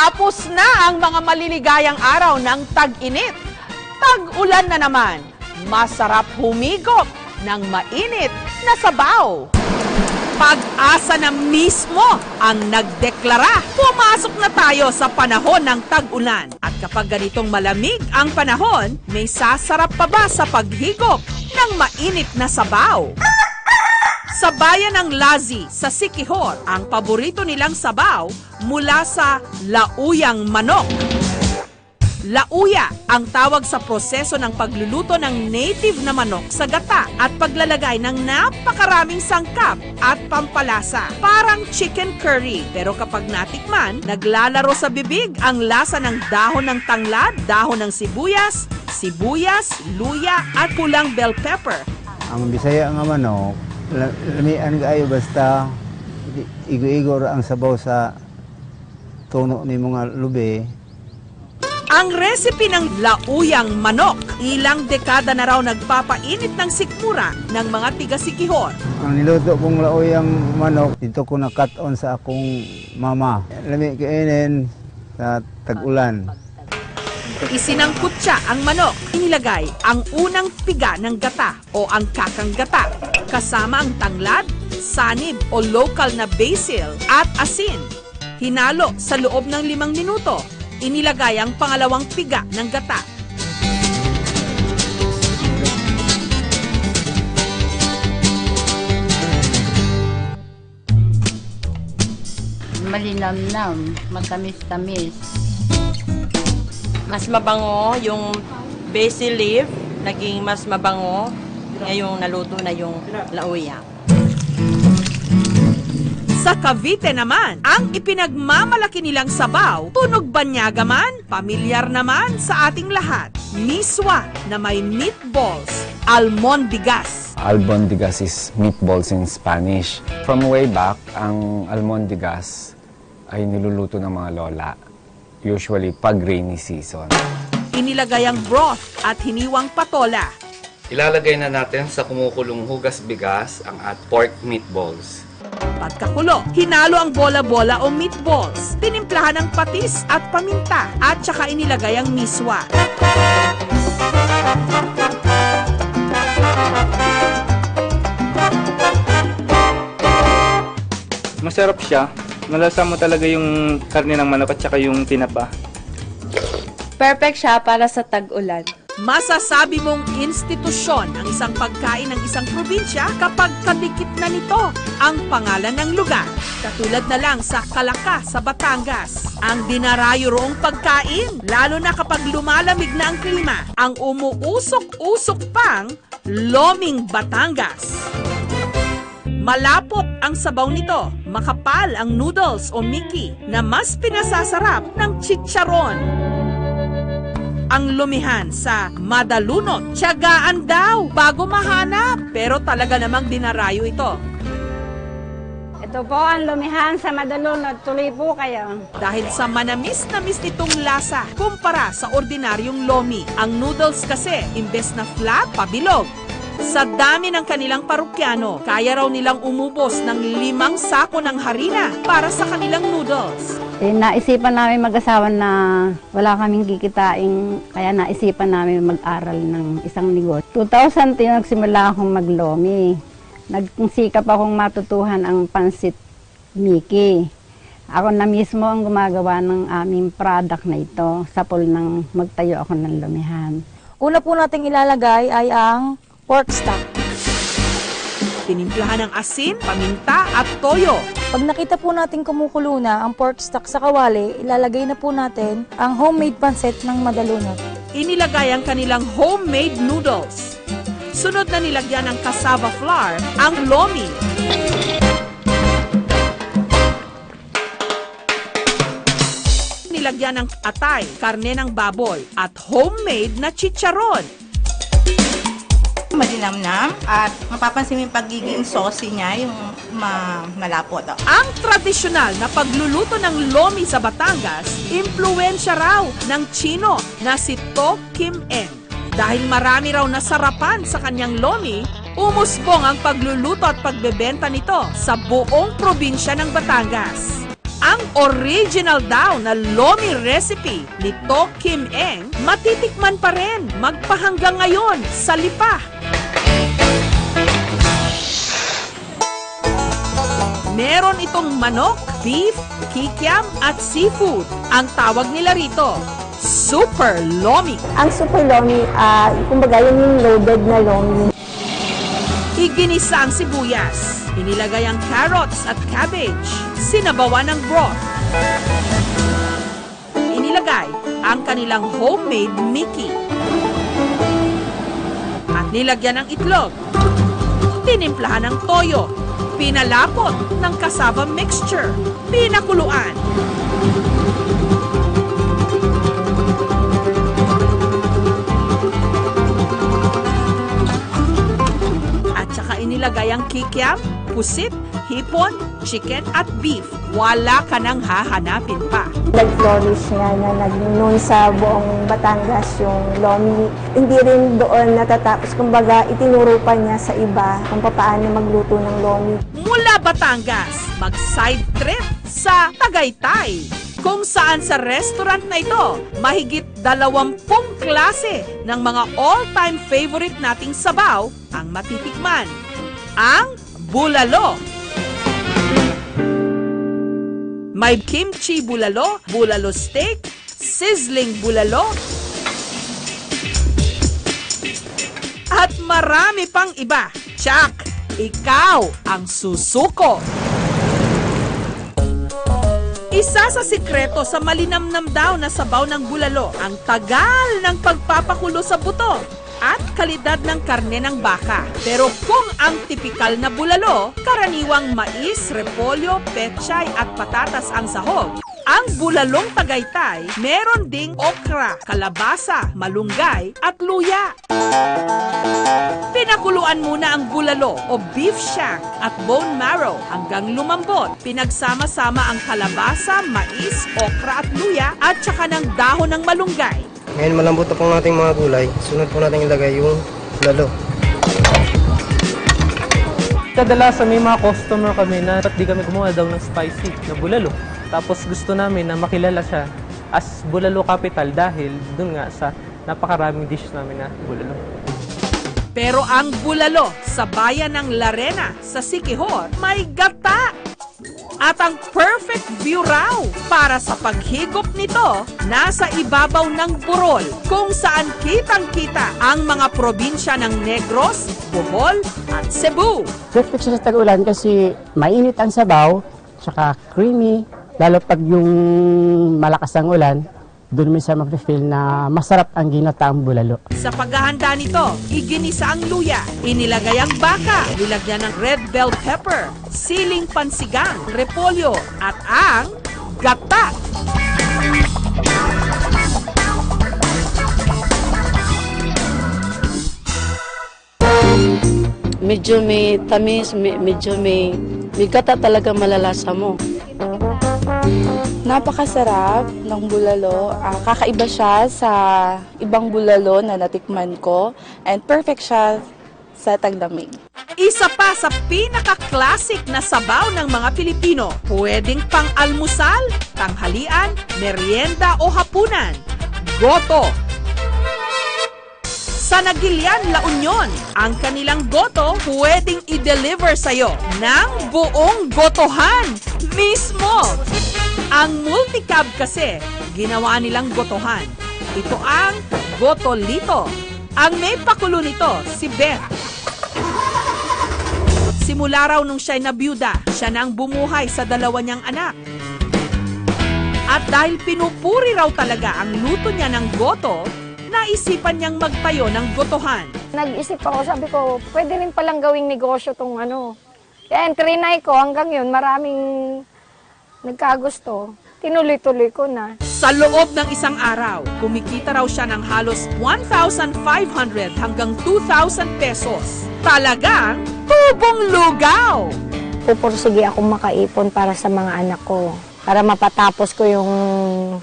Tapos na ang mga maliligayang araw ng tag-init. Tag-ulan na naman. Masarap humigop ng mainit na sabaw. Pag-asa na mismo ang nagdeklara. Pumasok na tayo sa panahon ng tag-ulan. At kapag ganitong malamig ang panahon, may sasarap pa ba sa paghigop ng mainit na sabaw? Sa bayan ng Lazi, sa Sikihor, ang paborito nilang sabaw mula sa lauyang manok. Lauya ang tawag sa proseso ng pagluluto ng native na manok sa gata at paglalagay ng napakaraming sangkap at pampalasa. Parang chicken curry. Pero kapag natikman, naglalaro sa bibig ang lasa ng dahon ng tanglad, dahon ng sibuyas, sibuyas, luya at pulang bell pepper. Ang Bisaya nga manok, lamian kaayo basta igo-igo ang sabaw sa tuno ni mga lubi. Ang recipe ng lauyang manok, ilang dekada na raw nagpapainit ng sikmura ng mga tiga-sikihor. Ang niluto kong laoyang manok, dito ko na-cut on sa akong mama. Lami kainin sa tag-ulan. Isinangkut siya ang manok. Inilagay ang unang piga ng gata o ang kakang gata. Kasama ang tanglad, sanib o local na basil at asin. Hinalo sa loob ng limang minuto. Inilagay ang pangalawang piga ng gata. Malinamnam, matamis-tamis. mas mabango yung basil leaf, naging mas mabango ngayong naluto na yung lauya. Sa Cavite naman, ang ipinagmamalaki nilang sabaw, tunog banyaga man, pamilyar naman sa ating lahat. Miswa na may meatballs, almondigas, Albondigas is meatballs in Spanish. From way back, ang almondigas ay niluluto ng mga lola. Usually pag rainy season. inilagay ang broth at hiniwang patola. Ilalagay na natin sa kumukulong hugas bigas ang at pork meatballs. Pagkakulo, hinalo ang bola-bola o meatballs. Tinimplahan ng patis at paminta at saka inilagay ang miswa. Masarap siya. Malasa mo talaga yung karne ng manok at saka yung tinapa. Perfect siya para sa tag-ulan. Masasabi mong institusyon ang isang pagkain ng isang probinsya kapag kadikit na nito ang pangalan ng lugar. Katulad na lang sa Kalaka sa Batangas. Ang dinarayo roong pagkain, lalo na kapag lumalamig na ang klima, ang umuusok-usok pang Loming Batangas. Malapot ang sabaw nito, makapal ang noodles o miki na mas pinasasarap ng chicharon ang lumihan sa Madalunot. Tiyagaan daw bago mahanap. Pero talaga namang dinarayo ito. Ito po ang lumihan sa Madalunod. Tuloy po kayo. Dahil sa manamis-namis nitong lasa kumpara sa ordinaryong lomi. Ang noodles kasi, imbes na flat, pabilog. Sa dami ng kanilang parukyano, kaya raw nilang umubos ng limang sako ng harina para sa kanilang noodles. Eh, naisipan namin mag-asawa na wala kaming kikitain, kaya naisipan namin mag-aral ng isang negosyo. 2010 nagsimula akong maglomi. Nagsikap akong matutuhan ang pansit Miki. Ako na mismo ang gumagawa ng aming product na ito sa pool ng magtayo ako ng lumihan. Una po nating ilalagay ay ang pork stock. Tinimplahan ng asin, paminta at toyo. Pag nakita po natin kumukulo na ang pork stock sa kawali, ilalagay na po natin ang homemade pancit ng madalunot. inilagay ang kanilang homemade noodles. Sunod na nilagyan ng cassava flour ang lomi. Nilagyan ng atay, karne ng baboy at homemade na chicharon. Malinamnam at mapapansin mo yung pagiging saucy niya, yung ma malapot. Oh. Ang tradisyonal na pagluluto ng lomi sa Batangas, impluensya raw ng Chino na si To Kim Eng. Dahil marami raw nasarapan sa kanyang lomi, umusbong ang pagluluto at pagbebenta nito sa buong probinsya ng Batangas. Ang original daw na lomi recipe ni To Kim Eng, matitikman pa rin magpahanggang ngayon sa Lipa. Meron itong manok, beef, kikiam at seafood. Ang tawag nila rito, Super Lomi. Ang super lomi, ah, kumbaga yun yung loaded na lomi. Iginisa ang sibuyas. Inilagay ang carrots at cabbage. Sinabawan ng broth. Inilagay ang kanilang homemade Mickey. At nilagyan ng itlog. Tinimplahan ng toyo. Pinalapot ng cassava mixture. Pinakuluan. Saka inilagay ang kikiam, pusit, hipon, chicken at beef. Wala ka nang hahanapin pa. Nag-flourish nga na nag-known sa buong Batangas yung lomi. Hindi rin doon natatapos. Kumbaga, itinuro pa niya sa iba kung paano magluto ng lomi. Mula Batangas, mag-side trip sa Tagaytay. Kung saan sa restaurant na ito, mahigit dalawampung klase ng mga all-time favorite nating sabaw ang matitikman. Ang bulalo. May kimchi bulalo, bulalo steak, sizzling bulalo, at marami pang iba. Tsak, ikaw ang susuko. Isa sa sikreto sa malinamnam daw na sabaw ng bulalo, ang tagal ng pagpapakulo sa buto at kalidad ng karne ng baka. Pero kung ang tipikal na bulalo, karaniwang mais, repolyo, pechay at patatas ang sahog, ang bulalong Tagaytay, meron ding okra, kalabasa, malunggay at luya. Pinakuluan muna ang bulalo o beef shank at bone marrow hanggang lumambot. Pinagsama-sama ang kalabasa, mais, okra at luya at saka ng dahon ng malunggay. Ngayon malambot na po ang ating mga gulay. Sunod po natin ilagay yung lalo. Kadalasan may mga customer kami na ba't di kami gumawa daw ng spicy na bulalo. Tapos gusto namin na makilala siya as bulalo capital dahil dun nga sa napakaraming dish namin na bulalo. Pero ang bulalo sa bayan ng Larena sa Sikihor may gata. At ang perfect view raw para sa paghigop nito nasa ibabaw ng Burol kung saan kitang-kita ang mga probinsya ng Negros, Bohol at Cebu. Perfect siya sa tag-ulan kasi mainit ang sabaw, tsaka creamy, lalo pag yung malakas ang ulan, doon mo siya mag-feel na masarap ang ginataang bulalo. Sa paghahanda nito, iginisa ang luya, inilagay ang baka, nilagyan ng red bell pepper, siling pansigang, repolyo, at ang gata. Medyo may tamis, me- medyo may, may gata talaga malalasa mo. Napakasarap ng bulalo. Ah, kakaiba siya sa ibang bulalo na natikman ko. And perfect siya sa taglamig. Isa pa sa pinaka-classic na sabaw ng mga Pilipino. Pwedeng pang-almusal, tanghalian, merienda o hapunan. Goto. Sa Nagilian, La Union, ang kanilang goto pwedeng i-deliver sa'yo ng buong gotohan mismo. Ang multicab kasi, ginawa nilang gotohan. Ito ang Gotolito. Ang may pakulo nito, si Beth. Simula raw nung siya'y nabiyuda, siya nang bumuhay sa dalawa niyang anak. At dahil pinupuri raw talaga ang luto niya ng goto, naisipan niyang magtayo ng gotohan. Nag-isip ako, sabi ko, pwede rin palang gawing negosyo tong ano. Yan, trinay ko hanggang yun, maraming nagkagusto. Tinuloy-tuloy ko na. Sa loob ng isang araw, kumikita raw siya ng halos 1,500 hanggang 2,000 pesos. Talagang tubong lugaw! Pupursige ako makaipon para sa mga anak ko. Para mapatapos ko yung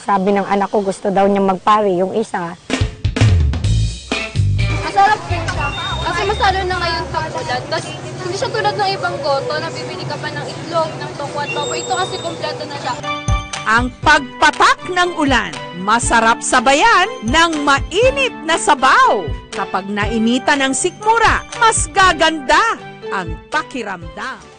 sabi ng anak ko, gusto daw niya magpari, yung isa. ulan. Tapos, hindi siya tulad ng ibang goto na bibili ka pa ng itlog, ng toko at. Ito kasi kompleto na siya. Ang pagpatak ng ulan, masarap sabayan ng mainit na sabaw. Kapag nainitan ng sikmura, mas gaganda ang pakiramdam.